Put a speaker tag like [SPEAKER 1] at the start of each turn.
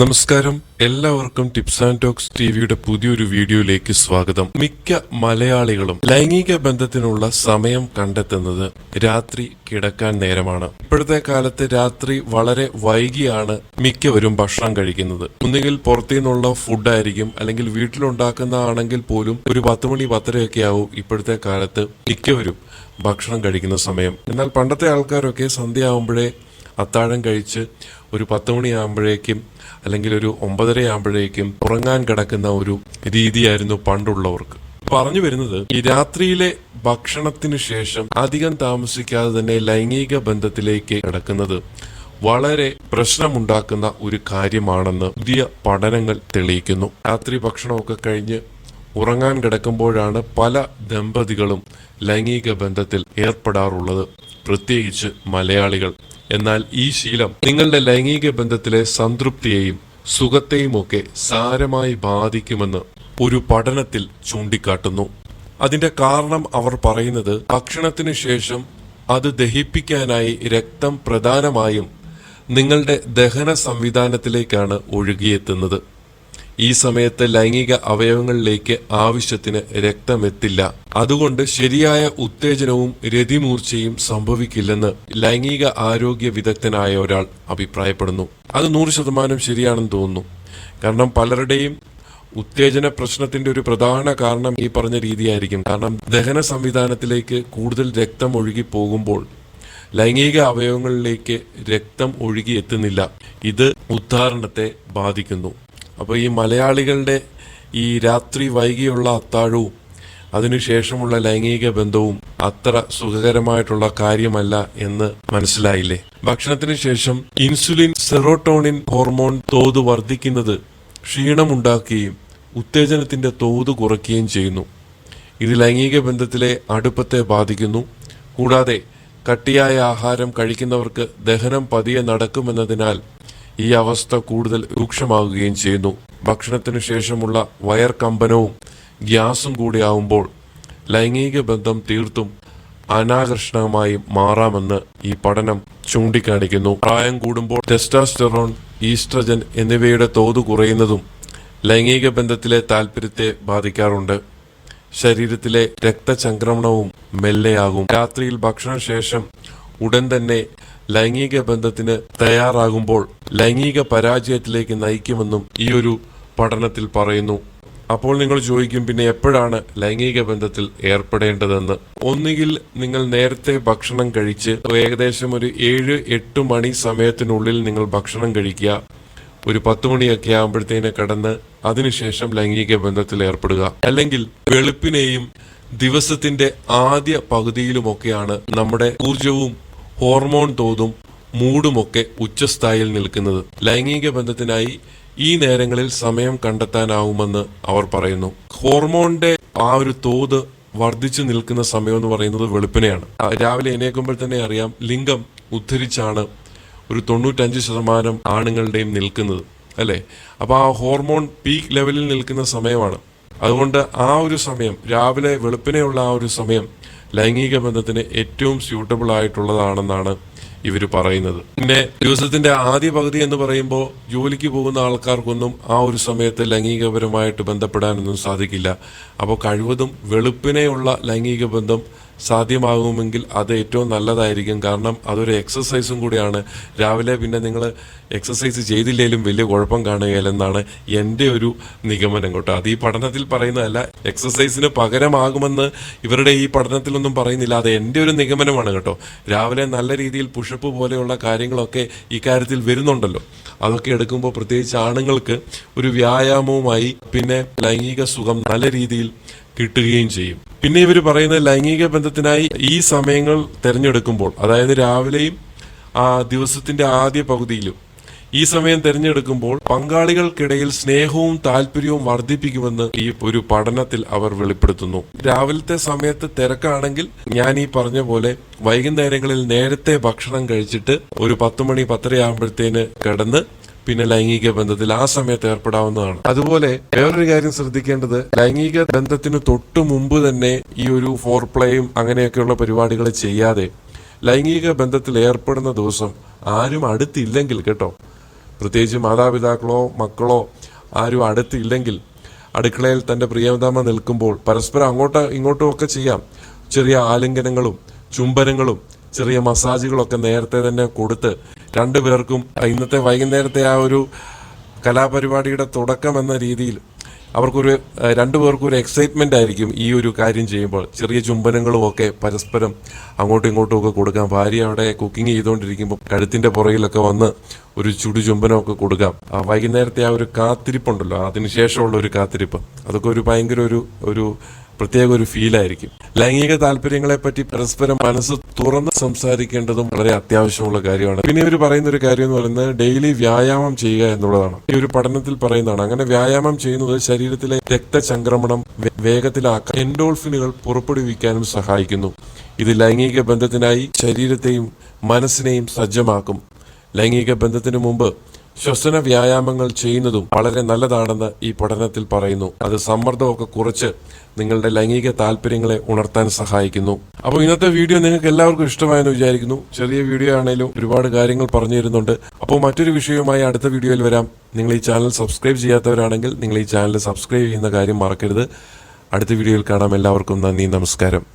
[SPEAKER 1] നമസ്കാരം. എല്ലാവർക്കും tips and talks ടിവിയുടെ പുതിയൊരു വീഡിയോയിലേക്ക് സ്വാഗതം. മിക്ക മലയാളികളും ലൈംഗിക ബന്ധത്തിനുള്ള സമയം കണ്ടെത്തുന്നത് രാത്രി കിടക്കാൻ നേരമാണ്. ഇപ്പോഴത്തെ കാലത്ത് രാത്രി വളരെ വൈകിയാണ് മിക്കവരും ഭക്ഷണം കഴിക്കുന്നത്. ഒന്നുകിൽ പുറത്തു നിന്നുള്ള ഫുഡായിരിക്കും അല്ലെങ്കിൽ വീട്ടിലുണ്ടാക്കുന്നതാണെങ്കിൽ പോലും ഒരു പത്ത് മണി പത്തരയൊക്കെ ആവും ഇപ്പോഴത്തെ കാലത്ത് മിക്കവരും ഭക്ഷണം കഴിക്കുന്ന സമയം. എന്നാൽ പണ്ടത്തെ ആൾക്കാരൊക്കെ സന്ധ്യ ആവുമ്പോഴേ അത്താഴം കഴിച്ച് ഒരു പത്ത് മണിയാകുമ്പോഴേക്കും അല്ലെങ്കിൽ ഒരു ഒമ്പതര ആകുമ്പോഴേക്കും ഉറങ്ങാൻ കിടക്കുന്ന ഒരു രീതിയായിരുന്നു പണ്ടുള്ളവർക്ക്. പറഞ്ഞു വരുന്നത് ഈ രാത്രിയിലെ ഭക്ഷണത്തിനു ശേഷം അധികം താമസിക്കാതെ തന്നെ ലൈംഗിക ബന്ധത്തിലേക്ക് കിടക്കുന്നത് വളരെ പ്രശ്നമുണ്ടാക്കുന്ന ഒരു കാര്യമാണെന്ന് പുതിയ പഠനങ്ങൾ തെളിയിക്കുന്നു. രാത്രി ഭക്ഷണമൊക്കെ കഴിഞ്ഞ് ഉറങ്ങാൻ കിടക്കുമ്പോഴാണ് പല ദമ്പതികളും ലൈംഗിക ബന്ധത്തിൽ ഏർപ്പെടാറുള്ളത്. പ്രത്യേകിച്ച് മലയാളികൾ. എന്നാൽ ഈ ശീലം നിങ്ങളുടെ ലൈംഗിക ബന്ധത്തിലെ സംതൃപ്തിയെയും സുഖത്തെയുമൊക്കെ സാരമായി ബാധിക്കുമെന്ന് ഒരു പഠനത്തിൽ ചൂണ്ടിക്കാട്ടുന്നു. അതിന്റെ കാരണം അവർ പറയുന്നത് ഭക്ഷണത്തിന് ശേഷം അത് ദഹിപ്പിക്കാനായി രക്തം പ്രധാനമായും നിങ്ങളുടെ ദഹന സംവിധാനത്തിലേക്കാണ് ഒഴുകിയെത്തുന്നത്. ഈ സമയത്ത് ലൈംഗിക അവയവങ്ങളിലേക്ക് ആവശ്യത്തിന് രക്തമെത്തില്ല. അതുകൊണ്ട് ശരിയായ ഉത്തേജനവും രതിമൂർച്ചയും സംഭവിക്കില്ലെന്ന് ലൈംഗിക ആരോഗ്യ വിദഗ്ധനായ ഒരാൾ അഭിപ്രായപ്പെടുന്നു. അത് നൂറ് ശതമാനം ശരിയാണെന്ന് തോന്നുന്നു. കാരണം പലരുടെയും ഉത്തേജന പ്രശ്നത്തിന്റെ ഒരു പ്രധാന കാരണം ഈ പറഞ്ഞ രീതിയായിരിക്കും. കാരണം ദഹന സംവിധാനത്തിലേക്ക് കൂടുതൽ രക്തം ഒഴുകി പോകുമ്പോൾ ലൈംഗിക അവയവങ്ങളിലേക്ക് രക്തം ഒഴുകി എത്തുന്നില്ല ഇത് ഉദ്ധാരണത്തെ ബാധിക്കുന്നു. അപ്പോൾ ഈ മലയാളികളുടെ ഈ രാത്രി വൈകിയുള്ള അത്താഴവും അതിനുശേഷമുള്ള ലൈംഗിക ബന്ധവും അത്ര സുഖകരമായിട്ടുള്ള കാര്യമല്ല എന്ന് മനസ്സിലായില്ലേ? ഭക്ഷണത്തിന് ശേഷം ഇൻസുലിൻ സെറോട്ടോണിൻ ഹോർമോൺ തോത് വർദ്ധിക്കുന്നത് ക്ഷീണമുണ്ടാക്കുകയും ഉത്തേജനത്തിന്റെ തോത് കുറയ്ക്കുകയും ചെയ്യുന്നു. ഇത് ലൈംഗിക ബന്ധത്തിലെ അടുപ്പത്തെ ബാധിക്കുന്നു. കൂടാതെ കട്ടിയായ ആഹാരം കഴിക്കുന്നവർക്ക് ദഹനം പതിയെ നടക്കുമെന്നതിനാൽ ഈ അവസ്ഥ കൂടുതൽ രൂക്ഷമാകുകയും ചെയ്യുന്നു. ഭക്ഷണത്തിനു ശേഷമുള്ള വയർ കമ്പനവും ഗ്യാസും കൂടിയാവുമ്പോൾ ലൈംഗിക ബന്ധം തീർത്തും അനാകർഷണമായി മാറാമെന്ന് ഈ പഠനം ചൂണ്ടിക്കാണിക്കുന്നു. പ്രായം കൂടുമ്പോൾ ടെസ്റ്റാസ്റ്ററോൺ ഈസ്ട്രജൻ എന്നിവയുടെ തോത് കുറയുന്നതും ലൈംഗിക ബന്ധത്തിലെ താല്പര്യത്തെ ബാധിക്കാറുണ്ട്. ശരീരത്തിലെ രക്തചംക്രമണവും മെല്ലെയാകും. രാത്രിയിൽ ഭക്ഷണശേഷം ഉടൻ തന്നെ ലൈംഗിക ബന്ധത്തിന് തയ്യാറാകുമ്പോൾ ലൈംഗിക പരാജയത്തിലേക്ക് നയിക്കുമെന്നും ഈ ഒരു പഠനത്തിൽ പറയുന്നു. അപ്പോൾ നിങ്ങൾ ചോദിക്കും പിന്നെ എപ്പോഴാണ് ലൈംഗിക ബന്ധത്തിൽ ഏർപ്പെടേണ്ടതെന്ന്? ഒന്നുകിൽ നിങ്ങൾ നേരത്തെ ഭക്ഷണം കഴിച്ച് ഏകദേശം ഒരു ഏഴ് എട്ട് മണി സമയത്തിനുള്ളിൽ നിങ്ങൾ ഭക്ഷണം കഴിക്കുക. ഒരു പത്ത് മണിയൊക്കെ ആകുമ്പോഴത്തേനെ കടന്ന് അതിനുശേഷം ലൈംഗിക ബന്ധത്തിൽ ഏർപ്പെടുക. അല്ലെങ്കിൽ വെളുപ്പിനെയും ദിവസത്തിന്റെ ആദ്യ പകുതിയിലുമൊക്കെയാണ് നമ്മുടെ ഊർജവും ഹോർമോൺ തോതും മൂടുമൊക്കെ ഉച്ചസ്ഥായിൽ നിൽക്കുന്നത്. ലൈംഗിക ബന്ധത്തിനായി ഈ നേരങ്ങളിൽ സമയം കണ്ടെത്താനാവുമെന്ന് അവർ പറയുന്നു. ഹോർമോണിന്റെ ആ ഒരു തോത് വർദ്ധിച്ചു നിൽക്കുന്ന സമയം എന്ന് പറയുന്നത് വെളുപ്പിനെയാണ്. രാവിലെ എണീക്കുമ്പോൾ തന്നെ അറിയാം ലിംഗം ഉദ്ധരിച്ചാണ് ഒരു തൊണ്ണൂറ്റഞ്ച് ശതമാനം ആണുങ്ങളുടെയും നിൽക്കുന്നത് അല്ലേ? അപ്പോൾ ആ ഹോർമോൺ പീക്ക് ലെവലിൽ നിൽക്കുന്ന സമയമാണ്. അതുകൊണ്ട് ആ ഒരു സമയം രാവിലെ വെളുപ്പിനെയുള്ള ആ ഒരു സമയം ലൈംഗിക ബന്ധത്തിന് ഏറ്റവും സ്യൂട്ടബിൾ ആയിട്ടുള്ളതാണെന്നാണ് ഇവർ പറയുന്നത്. പിന്നെ ദിവസത്തിന്റെ ആദ്യ പകുതി എന്ന് പറയുമ്പോൾ ജോലിക്ക് പോകുന്ന ആൾക്കാർക്കൊന്നും ആ ഒരു സമയത്ത് ലൈംഗികപരമായിട്ട് ബന്ധപ്പെടാനൊന്നും സാധിക്കില്ല. അപ്പോൾ കഴിവതും വെളുപ്പിനെയുള്ള ലൈംഗിക ബന്ധം സാധ്യമാകുമെങ്കിൽ അത് ഏറ്റവും നല്ലതായിരിക്കും. കാരണം അതൊരു എക്സസൈസും കൂടിയാണ്. രാവിലെ പിന്നെ നിങ്ങൾ എക്സസൈസ് ചെയ്തില്ലെങ്കിലും വലിയ കുഴപ്പം കാണുകയില്ലെന്നാണ് എന്റെ ഒരു നിഗമനം കേട്ടോ. അത് ഈ പഠനത്തിൽ പറയുന്നതല്ല. എക്സസൈസിന് പകരമാകുമെന്ന് ഇവരുടെ ഈ പഠനത്തിലൊന്നും പറയുന്നില്ല. അത് എന്റെ ഒരു നിഗമനമാണ് കേട്ടോ. രാവിലെ നല്ല രീതിയിൽ പുഷപ്പ് പോലെയുള്ള കാര്യങ്ങളൊക്കെ ഇക്കാര്യത്തിൽ കാര്യത്തിൽ വരുന്നുണ്ടല്ലോ. അതൊക്കെ എടുക്കുമ്പോൾ പ്രത്യേകിച്ച് ആണുങ്ങൾക്ക് ഒരു വ്യായാമവുമായി പിന്നെ ലൈംഗിക സുഖം നല്ല രീതിയിൽ കിട്ടുകയും ചെയ്യും. പിന്നെ ഇവർ പറയുന്ന ലൈംഗിക ബന്ധത്തിനായി ഈ സമയങ്ങൾ തിരഞ്ഞെടുക്കുമ്പോൾ അതായത് രാവിലെയും ആ ദിവസത്തിന്റെ ആദ്യ പകുതിയിലും ഈ സമയം തിരഞ്ഞെടുക്കുമ്പോൾ പങ്കാളികൾക്കിടയിൽ സ്നേഹവും താല്പര്യവും വർദ്ധിപ്പിക്കുമെന്ന് ഈ ഒരു പഠനത്തിൽ അവർ വെളിപ്പെടുത്തുന്നു. രാവിലത്തെ സമയത്ത് തിരക്കാണെങ്കിൽ ഞാൻ ഈ പറഞ്ഞ പോലെ വൈകുന്നേരങ്ങളിൽ നേരത്തെ ഭക്ഷണം കഴിച്ചിട്ട് ഒരു പത്ത് മണി പത്തരയാകുമ്പോഴത്തേന് കിടന്ന് പിന്നെ ലൈംഗിക ബന്ധത്തിൽ ആ സമയത്ത് ഏർപ്പെടാവുന്നതാണ്. അതുപോലെ വേറൊരു കാര്യം ശ്രദ്ധിക്കേണ്ടത് ലൈംഗിക ബന്ധത്തിന് തൊട്ടു മുമ്പ് തന്നെ ഈ ഒരു ഫോർ പ്ലേയും അങ്ങനെയൊക്കെയുള്ള പരിപാടികൾ ചെയ്യാതെ ലൈംഗിക ബന്ധത്തിൽ ഏർപ്പെടുന്ന ദിവസം ആരും അടുത്തില്ലെങ്കിൽ കേട്ടോ പ്രത്യേകിച്ച് മാതാപിതാക്കളോ മക്കളോ ആരും അടുത്തില്ലെങ്കിൽ അടുക്കളയിൽ തന്റെ പ്രിയതമ നിൽക്കുമ്പോൾ പരസ്പരം അങ്ങോട്ടോ ഇങ്ങോട്ടും ഒക്കെ ചെയ്യാം. ചെറിയ ആലിംഗനങ്ങളും ചുംബനങ്ങളും ചെറിയ മസാജുകളൊക്കെ നേരത്തെ തന്നെ കൊടുത്ത് രണ്ടുപേർക്കും ഇന്നത്തെ വൈകുന്നേരത്തെ ആ ഒരു കലാപരിപാടിയുടെ തുടക്കം എന്ന രീതിയിൽ അവർക്കൊരു രണ്ടു രണ്ടുപേർക്കും ഒരു എക്സൈറ്റ്മെന്റ് ആയിരിക്കും ഈ ഒരു കാര്യം ചെയ്യുമ്പോൾ. ചെറിയ ചുംബനങ്ങളും ഒക്കെ പരസ്പരം അങ്ങോട്ടും ഇങ്ങോട്ടും ഒക്കെ കൊടുക്കാം. ഭാര്യ അവിടെ കുക്കിംഗ് ചെയ്തുകൊണ്ടിരിക്കുമ്പോൾ കഴുത്തിന്റെ പുറകിലൊക്കെ വന്ന് ഒരു ചുടു ചുംബനമൊക്കെ കൊടുക്കാം. വൈകുന്നേരത്തെ ആ ഒരു കാത്തിരിപ്പുണ്ടല്ലോ. അതിനുശേഷമുള്ള ഒരു കാത്തിരിപ്പ്. അതൊക്കെ ഒരു ഭയങ്കര ഒരു ഒരു പ്രത്യേക ഒരു ഫീലായിരിക്കും. ലൈംഗിക താല്പര്യങ്ങളെ പറ്റി പരസ്പരം മനസ്സ് തുറന്ന് സംസാരിക്കേണ്ടതും വളരെ അത്യാവശ്യമുള്ള കാര്യമാണ്. പിന്നെ ഇവർ പറയുന്ന ഒരു കാര്യം എന്ന് പറയുന്നത് ഡെയിലി വ്യായാമം ചെയ്യുക എന്നുള്ളതാണ്. ഈ ഒരു പഠനത്തിൽ പറയുന്നതാണ്. അങ്ങനെ വ്യായാമം ചെയ്യുന്നത് ശരീരത്തിലെ രക്തചംക്രമണം വേഗത്തിലാക്കാൻ എൻഡോൾഫിനുകൾ പുറപ്പെടുവിക്കാനും സഹായിക്കുന്നു. ഇത് ലൈംഗിക ബന്ധത്തിനായി ശരീരത്തെയും മനസ്സിനെയും സജ്ജമാക്കും. ലൈംഗിക ബന്ധത്തിനു മുമ്പ് ശ്വസന വ്യായാമങ്ങൾ ചെയ്യുന്നതും വളരെ നല്ലതാണെന്ന് ഈ പഠനത്തിൽ പറയുന്നു. അത് സമ്മർദ്ദമൊക്കെ കുറച്ച് നിങ്ങളുടെ ലൈംഗിക താല്പര്യങ്ങളെ ഉണർത്താൻ സഹായിക്കുന്നു. അപ്പോൾ ഇന്നത്തെ വീഡിയോ നിങ്ങൾക്ക് എല്ലാവർക്കും ഇഷ്ടമായെന്ന് വിചാരിക്കുന്നു. ചെറിയ വീഡിയോ ആണെങ്കിലും ഒരുപാട് കാര്യങ്ങൾ പറഞ്ഞു തരുന്നുണ്ട് അപ്പോൾ മറ്റൊരു വിഷയവുമായി അടുത്ത വീഡിയോയിൽ വരാം. നിങ്ങൾ ഈ ചാനൽ സബ്സ്ക്രൈബ് ചെയ്യാത്തവരാണെങ്കിൽ നിങ്ങൾ ഈ ചാനൽ സബ്സ്ക്രൈബ് ചെയ്യുന്ന കാര്യം മറക്കരുത്. അടുത്ത വീഡിയോയിൽ കാണാം. എല്ലാവർക്കും നന്ദി നമസ്കാരം.